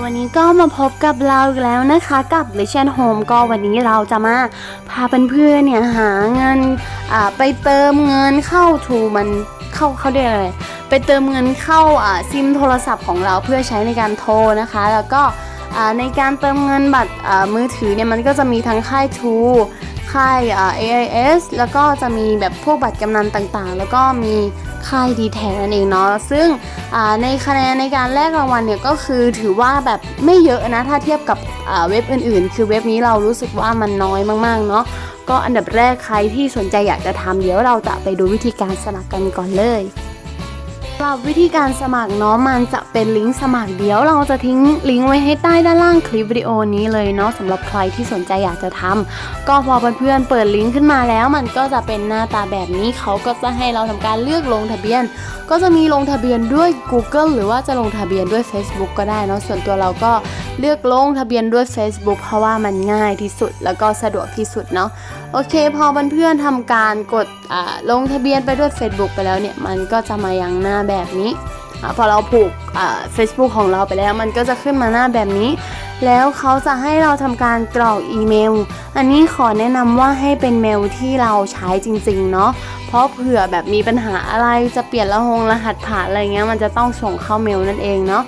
วันนี้ก็มาพบกับเราอีกแล้วนะคะกับ l e g i o n Home ก็วันนี้เราจะมาพาเพื่อนๆเนี่ยหาเงินไปเติมเงินเข้าทูมันเข้าเขาเรียกอะไรไปเติมเงินเข้าอ่าซิมโทรศัพท์ของเราเพื่อใช้ในการโทรนะคะ แล้วก็ในการเติมเงินบัตรมือถือเนี่ยมันก็จะมีทั้งค่ายทูค่าย AIS แล้วก็จะมีแบบพวกบัตรกำนันต่างๆ แล้วก็มี ค่ายดีแทนั่นเองเนาะซึ่งในคะแนนในการแลกรางวัลเนี่ยก็คือถือว่าแบบไม่เยอะนะถ้าเทียบกับเว็บอื่นๆ คือเว็บนี้เรารู้สึกว่ามันน้อยมากๆเนาะก็อันดับแรกใครที่สนใจอยากจะทำเดี๋ยวเราจะไปดูวิธีการสมัครกันก่อนเลย หรับวิธีการสมัครเนาะมันจะเป็นลิงก์สมัครเดี๋ยวเราจะทิ้งลิงก์ไว้ให้ใต้ด้านล่างคลิปวิดีโอนี้เลยเนาะสำหรับใครที่สนใจอยากจะทำก็พอเพื่อนๆเปิดลิงก์ขึ้นมาแล้ว มันก็จะเป็นหน้าตาแบบนี้เขาก็จะให้เราทำการเลือกลงทะเบียน ก็จะมีลงทะเบียนด้วย Google หรือว่าจะลงทะเบียนด้วย Facebook ก็ได้เนาะส่วนตัวเราก็เลือกลงทะเบียนด้วย Facebook เพราะว่ามันง่ายที่สุดแล้วก็สะดวกที่สุดเนาะ โอเคพอเพื่อนๆทำการกดลงทะเบียนไปด้วย Facebook ไปแล้วเนี่ย มันก็จะมายังหน้าแบบนี้อพอเราผูกอ่า Facebook ของเราไปแล้ว มันก็จะขึ้นมาหน้าแบบนี้ แล้วเขาจะให้เราทำการกรอกอีเมล อันนี้ขอแนะนำว่าให้เป็นเมลที่เราใช้จริงๆเนาะเพราะเผื่อแบบมีปัญหาอะไรจะเปลี่ยนรหัสรหัสผ่านอะไรเงี้ยมันจะต้องส่งเข้าเมลนั่นเองเนาะ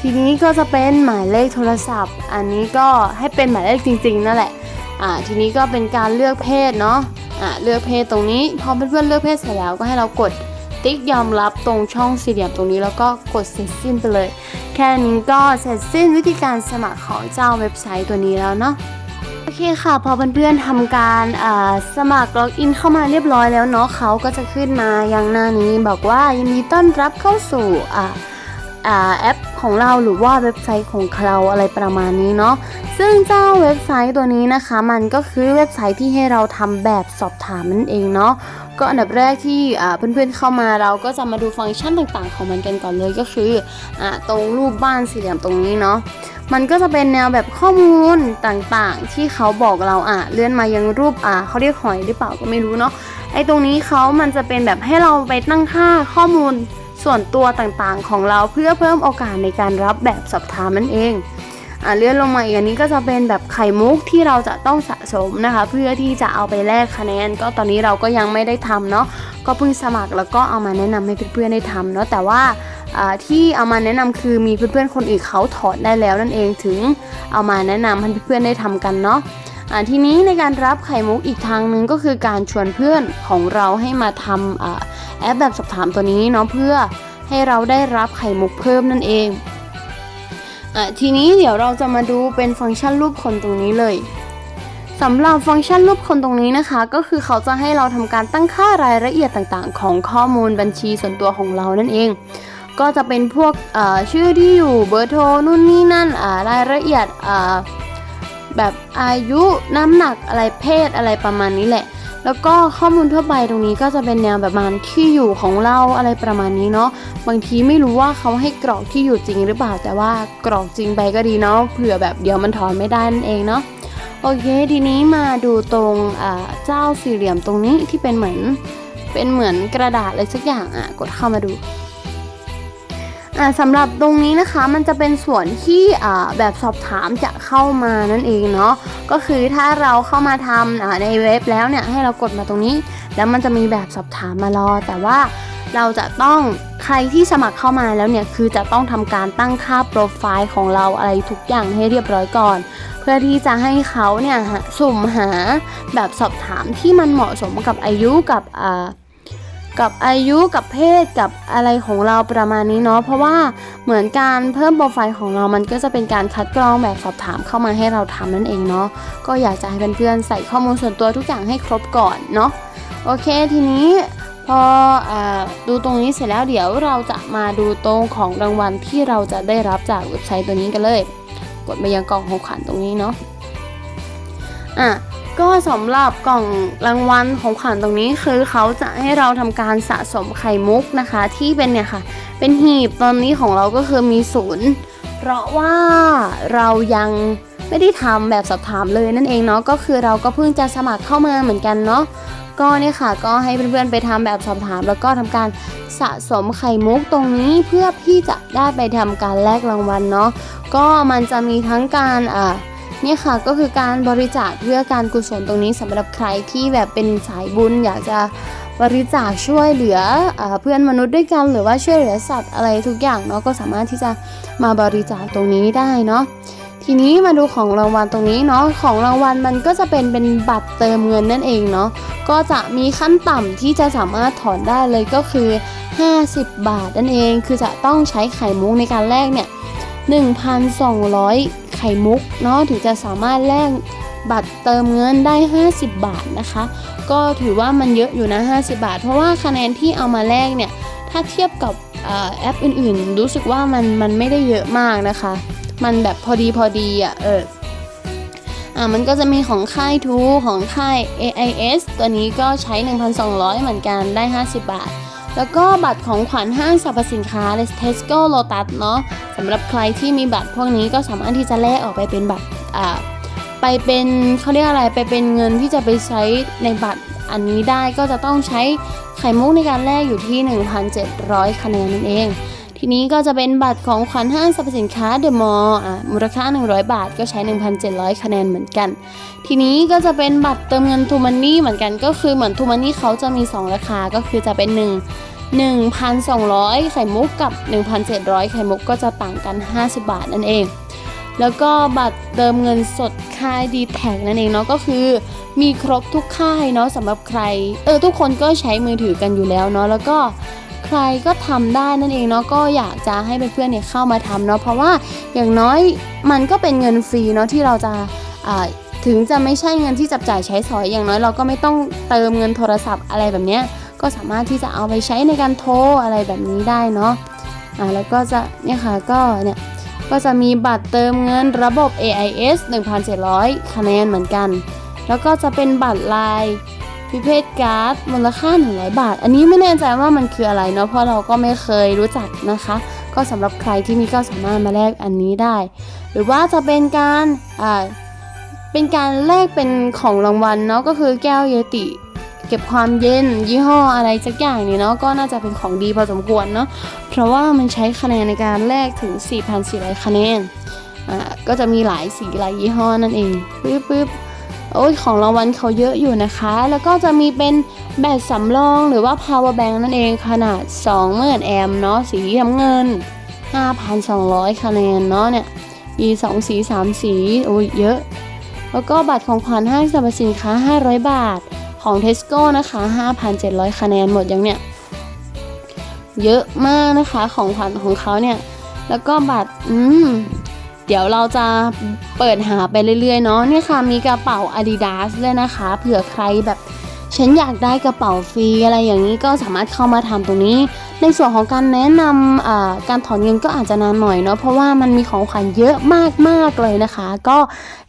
ทีนี้ก็จะเป็นหมายเลขโทรศัพท์ อันนี้ก็ให้เป็นหมายเลขจริงๆนั่นแหละ อ่าทีนี้ก็เป็นการเลือกเพศเนาะอ่าเลือกเพศตรงนี้พอเพื่อนๆเลือกเพศเสร็จแล้วก็ให้เรากดติ๊กยอมรับตรงช่องสี่เหลี่ยมตรงนี้แล้วก็กดเสร็จสิ้นไปเลย แค่นี้ก็เสร็จสิ้นวิธีการสมัครของเจ้าเว็บไซต์ตัวนี้แล้วเนาะโอเคค่ะ พอเพื่อนๆทำการอ่าสมัครล็อกอินเข้ามาเรียบร้อยแล้วเนาะเขาก็จะขึ้นมายังหน้านี้บอกว่ายินดีต้อนรับเข้าสู่อ่าอ่าแอป ของเราหรือว่าเว็บไซต์ของเราอะไรประมาณนี้เนาะซึ่งเจ้าเว็บไซต์ตัวนี้นะคะ มันก็คือเว็บไซต์ที่ให้เราทำแบบสอบถามนั่นเองเนาะก็อันดับแรกที่เพื่อนๆเข้ามาเราก็จะมาดูฟังก์ชันต่างๆ ของมันกันก่อนเลยก็คืออตรงรูปบ้านสี่เหลี่ยมตรงนี้เนาะมันก็จะเป็นแนวแบบข้อมูลต่างๆ ที่เขาบอกเราอะเลื่อนมายังรูปอะเขาเรียกหอยหรือเปล่าก็ไม่รู้เนาะไอ้ตรงนี้เขามันจะเป็นแบบให้เราไปตั้งค่าข้อมูล ส่วนตัวต่างๆของเราเพื่อเพิ่มโอกาสในการรับแบบสอบถามนั่นเองอะเลื่อนลงมาอีกอันนี้ก็จะเป็นแบบไข่มุกที่เราจะต้องสะสมนะคะ เพื่อที่จะเอาไปแลกคะแนน ก็ตอนนี้เราก็ยังไม่ได้ทำเนาะก็เพิ่งสมัครแล้วก็เอามาแนะนำให้เพื่อนๆได้ทำเนาะแต่ว่าอ่าที่เอามาแนะนำคือมีเพื่อนๆคนอื่นเขาถอดได้แล้วนั่นเองถึงเอามาแนะนำให้เพื่อนๆได้ทำกันเนาะอ่าทีนี้ในการรับไข่มุกอีกทางหนึ่งก็คือการชวนเพื่อนของเราให้มาทำอ่า แอปแบบสอบถามตัวนี้เนาะเพื่อให้เราได้รับไข่มุกเพิ่มนั่นเองอ่าทีนี้เดี๋ยวเราจะมาดูเป็นฟังก์ชันรูปคนตรงนี้เลยสำหรับฟังก์ชันรูปคนตรงนี้นะคะ ก็คือเขาจะให้เราทำการตั้งค่ารายละเอียดต่างๆ ของข้อมูลบัญชีส่วนตัวของเรานั่นเอง ก็จะเป็นพวกชื่อที่อยู่เบอร์โทรนู่นนี่นั่นรายละเอียดแบบอายุน้ำหนักอะไรเพศอะไรประมาณนี้แหละ แล้วก็ข้อมูลทั่วไปตรงนี้ก็จะเป็นแนวแบบมาณที่อยู่ของเราอะไรประมาณนี้เนาะบางทีไม่รู้ว่าเขาให้กรอกที่อยู่จริงหรือเปล่า แต่ว่ากรอกจริงไปก็ดีเนาะเผื่อแบบเดี๋ยวมันถอนไม่ได้นั่นเองเนาะโอเคทีนี้มาดูตรงเจ้าสี่เหลี่ยมตรงนี้ที่เป็นเหมือนเป็นเหมือนกระดาษอะไรสักอย่างอะกดเข้ามาดู สำหรับตรงนี้นะคะมันจะเป็นส่วนที่อ่าแบบสอบถามจะเข้ามานั่นเองเนาะก็คือถ้าเราเข้ามาทำอ่าในเว็บแล้วเนี่ยให้เรากดมาตรงนี้ แล้วมันจะมีแบบสอบถามมารอ แต่ว่าเราจะต้องใครที่สมัครเข้ามาแล้วเนี่ยคือจะต้องทำการตั้งค่าโปรไฟล์ของเราอะไรทุกอย่างให้เรียบร้อยก่อน เพื่อที่จะให้เขาเนี่ยหาสุ่มหาแบบสอบถามที่มันเหมาะสมกับอายุกับอ่า กับอายุกับเพศกับอะไรของเราประมาณนี้เนาะเพราะว่าเหมือนการเพิ่มโปรไฟล์ของเรามันก็จะเป็นการคัดกรองแบบสอบถามเข้ามาให้เราทำนั่นเองเนาะก็อยากจะให้เพื่อนๆใส่ข้อมูลส่วนตัวทุกอย่างให้ครบก่อนเนาะโอเคทีนี้พออดูตรงนี้เสร็จแล้วเดี๋ยวเราจะมาดูตรงของรางวัลที่เราจะได้รับจากเว็บไซต์ตัวนี้กันเลย กดไปยังกล่องของขวัญตรงนี้เนาะอะ ก็สำหรับกล่องรางวัลของขวัญตรงนี้คือเขาจะให้เราทำการสะสมไข่มุกนะคะ ที่เป็นเนี่ยค่ะ เป็นหีบตอนนี้ของเราก็คือมีศูนย์เพราะว่าเรายังไม่ได้ทำแบบสอบถามเลยนั่นเองเนาะก็คือเราก็เพิ่งจะสมัครเข้ามาเหมือนกันเนาะก็เนี่ยค่ะก็ให้เพื่อนๆไปทำแบบสอบถาม แล้วก็ทำการสะสมไข่มุกตรงนี้เพื่อที่จะได้ไปทำการแลกรางวัลเนาะก็มันจะมีทั้งการอ่า นี่ค่ะก็คือการบริจาคเพื่อการกุศลตรงนี้สำหรับใครที่แบบเป็นสายบุญ อยากจะบริจาคช่วยเหลืออเพื่อนมนุษย์ด้วยกัน หรือว่าช่วยเหลือสัตว์อะไรทุกอย่างเนาะก็สามารถที่จะมาบริจาคตรงนี้ได้เนาะทีนี้มาดูของรางวัลตรงนี้เนาะของรางวัลมันก็จะเป็นเป็นบัตรเติมเงินนั่นเองเนาะก็จะมีขั้นต่ำที่จะสามารถถอนได้เลยก็คือ 50 บาทนั่นเองคือจะต้องใช้ไข่มุกในการแลกเนี่ย1,200 ไข่มุกเนาะถึงจะสามารถแลกบัตรเติมเงินได้ 50 บาทนะคะ ก็ถือว่ามันเยอะอยู่นะ 50 บาท เพราะว่าคะแนนที่เอามาแลกเนี่ย ถ้าเทียบกับอแอปอื่นๆ รู้สึกว่ามันมันไม่ได้เยอะมากนะคะ มันแบบพอดีพอดีอะเอออ่ามันก็จะมีของค่ายทูของค่าย AIS ตัวนี้ก็ใช้ 1,200 เหมือนกันได้ 50 บาท แล้วก็บัตรของขวัญห้างสรรพสินค้า Tesco Lotus เนาะสำหรับใครที่มีบัตรพวกนี้ก็สามารถที่จะแลกออกไปเป็นบัตรอ่าไปเป็นเขาเรียกอะไรไปเป็นเงินที่จะไปใช้ในบัตรอันนี้ได้ก็จะต้องใช้ไข่มุกในการแลกอยู่ที่ 1,700 คะแนนนั่นเอง ทีนี้ก็จะเป็นบัตรของขวัญห้างสรรพสินค้าเดอะมอลล์มูลค่า 100 บาทก็ใช้ 1,700 คะแนนเหมือนกัน ทีนี้ก็จะเป็นบัตรเติมเงินทูมันนี่เหมือนกันก็คือเหมือนทูมันนี่เขาจะมี 2 ราคาก็คือจะเป็น 1 1,200 ไข่มุกกับ 1,700 ไข่มุกก็จะต่างกัน 50 บาทนั่นเอง แล้วก็บัตรเติมเงินสดค่ายดีแท็นั่นเองเนาะก็คือมีครบทุกค่ายเนาะสำหรับใครเออทุกคนก็ใช้มือถือกันอยู่แล้วเนาะแล้วก็ ใครก็ทำได้นั่นเองเนาะก็อยากจะให้เพื่อนๆเนี่ยเข้ามาทำเนาะเพราะว่าอย่างน้อยมันก็เป็นเงินฟรีเนาะที่เราจะถึงจะไม่ใช่เงินที่จับจ่ายใช้สอยอย่างน้อยเราก็ไม่ต้องเติมเงินโทรศัพท์อะไรแบบเนี้ยก็สามารถที่จะเอาไปใช้ในการโทรอะไรแบบนี้ได้เนาะอ่าแล้วก็จะเนี่ยค่ะก็เนี่ยก็จะมีบัตรเติมเงินระบบ AIS 1,700 คะแนนเหมือนกัน แล้วก็จะเป็นบัตรลาย พิเพศการ์ดมูลค่า100บาท อันนี้ไม่แน่ใจว่ามันคืออะไรเนาะเพราะเราก็ไม่เคยรู้จักนะคะ ก็สำหรับใครที่มีก็สามารถมาแลกอันนี้ได้ หรือว่าจะเป็นการอ่าเป็นการแลกเป็นของรางวัลเนาะก็คือแก้วเยติเก็บความเย็นยี่ห้ออะไรสักอย่างเนี่ยเนาะก็น่าจะเป็นของดีพอสมควรเนาะเพราะว่ามันใช้คะแนนในการแลกถึง 4,400 คะแนนอ่าก็จะมีหลายสีหลายยี่ห้อนั่นเองปึ๊บปึ๊บ โอ้ยของรางวัลเขาเยอะอยู่นะคะ แล้วก็จะมีเป็นแบตสำรองหรือว่า power bank นั่นเองขนาด 20,000 แอมป์เนาะสีน้ำเงิน 5,200 คะแนนเนาะเนี่ยมี 2 สี 3 สีโอ้ยเยอะ แล้วก็บัตรของขวัญห้างสรรพสินค้า 500 บาทของ Tesco นะคะ 5,700 คะแนนหมดยังเนี่ย เยอะมากนะคะของขวัญของเขาเนี่ย แล้วก็บัตร อืม เดี๋ยวเราจะเปิดหาไปเรื่อยๆเนาะนี่ค่ะมีกระเป๋า Adidas ด้วยนะคะ เผื่อใครแบบฉันอยากได้กระเป๋าฟรีอะไรอย่างนี้ก็สามารถเข้ามาทำตรงนี้ ในส่วนของการแนะนำการถอนเงินก็อาจจะนานหน่อยเนาะเพราะว่ามันมีของขวัญเยอะมากๆเลยนะคะ ก็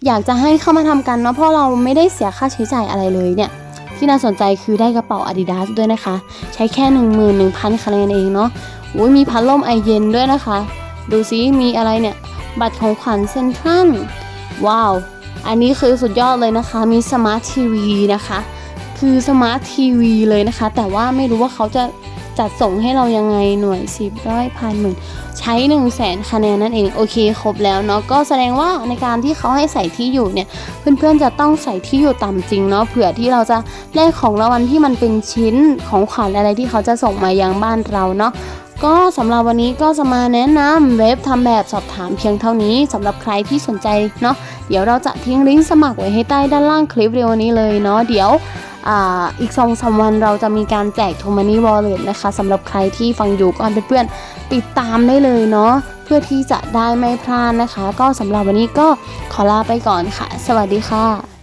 อยากจะให้เข้ามาทำกันเนาะเพราะเราไม่ได้เสียค่าใช้จ่ายอะไรเลยเนี่ยที่น่าสนใจคือได้กระเป๋า Adidas ด้วยนะคะ ใช้แค่ 11,000คะแนนเองเนาะอุ้ยมีพัดลมไอเย็นด้วยนะคะ ดูซิมีอะไรเนี่ย บัตรของขวัญเซ็นทรัลว้าว อันนี้คือสุดยอดเลยนะคะ มีสมาร์ททีวีนะคะ คือสมาร์ททีวีเลยนะคะ แต่ว่าไม่รู้ว่าเขาจะจัดส่งให้เรายังไงหน่วยสิบร้อยพันหมื่นใช้1นึ่งแสนคะแนนนั่นเองโอเคครบแล้วเนาะก็แสดงว่าในการที่เขาให้ใส่ที่อยู่เนี่ย เพื่อนๆจะต้องใส่ที่อยู่ต่ำจริงเนาะเผื่อที่เราจะแลกของรางวัลที่มันเป็นชิ้นของขวัญอะไรที่เขาจะส่งมายังบ้านเราเนาะ ก็สำหรับวันนี้ก็จะมาแนะนำเว็บทำแบบสอบถามเพียงเท่านี้สำหรับใครที่สนใจเนาะเดี๋ยวเราจะทิ้งลิงก์สมัครไว้ให้ใต้ด้านล่างคลิปวิดีโอนี้เลยเนาะเดี๋ยวอ,อีกสองสามวันเราจะมีการแจกโทมานี่วอลเล็ตนะคะสำหรับใครที่ฟังอยู่ก็เพื่อนๆติดตามได้เลยเนาะเพื่อที่จะได้ไม่พลาดนะคะ ก็สำหรับวันนี้ก็ขอลาไปก่อนค่ะ สวัสดีค่ะ